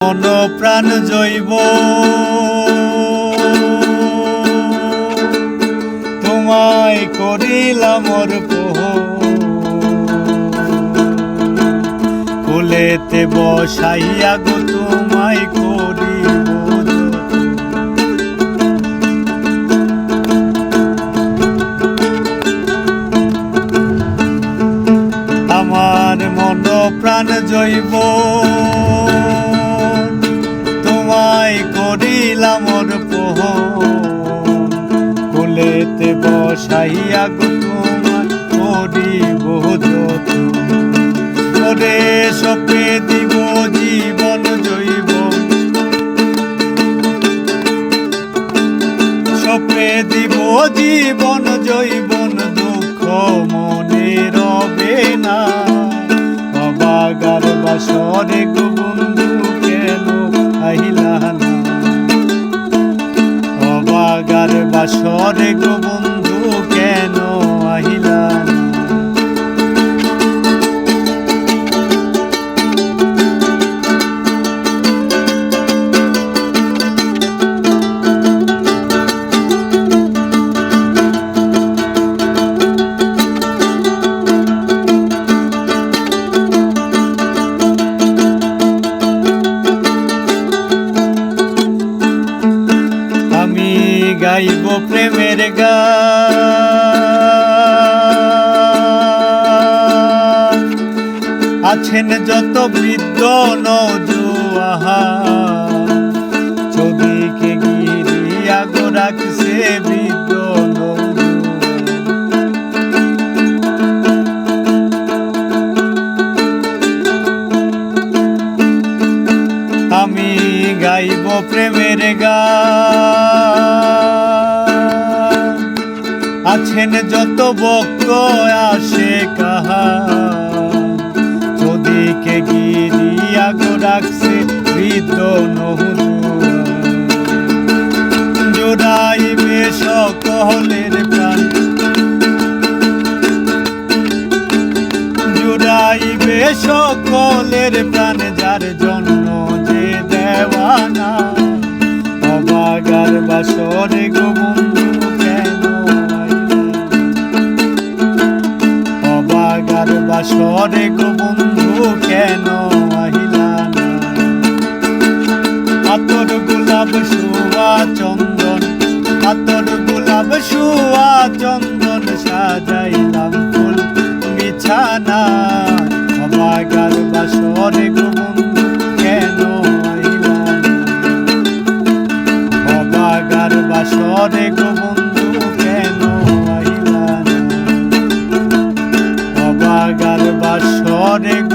মন প্রাণ জৈব তোমায় করিলাম কোলেতে বসাইয়া গো তোমায় যত্ন। আমার মন প্রাণ জৈব বসাইয়া গো তোমায় করিব। ওরে সপে দিব, জীবন জৈব সপে দিব, জীবন জৈবন দুঃখ মনে রবে না। অবাগার বাসরে বন্ধু, কেন আহিলা না? অবাগার বাসরে গো গাইব প্রেমের গান। আছেন যত বৃদ্ধ নজুয়াহা চদিকে গিরিয়া গো রাখছে বৃদ্ধ। আমি গাইব প্রেমের গান। আছেন যত ভক্ত আসে কাহা। চদিকে গিরিয়া গো রাখছে বৃদ্ধ। জোড়াইবে সকলের প্রাণ। জুড়াইবে সকলের প্রাণ, যার জন্য যে দেওয়ানা। অবাগার বাসরে গো অবাগার গো বন্ধু, কেন আহিলা আতর গোলাপ সুয়া চন্দন, আতর গোলাপ সুয়া চন্দন সাজাইলাম ফুল বিছানা অবাগার বাসরে গো বন্ধু, কেন আইলা না? অবাগার বাসরে গো বন্ধু বাসরে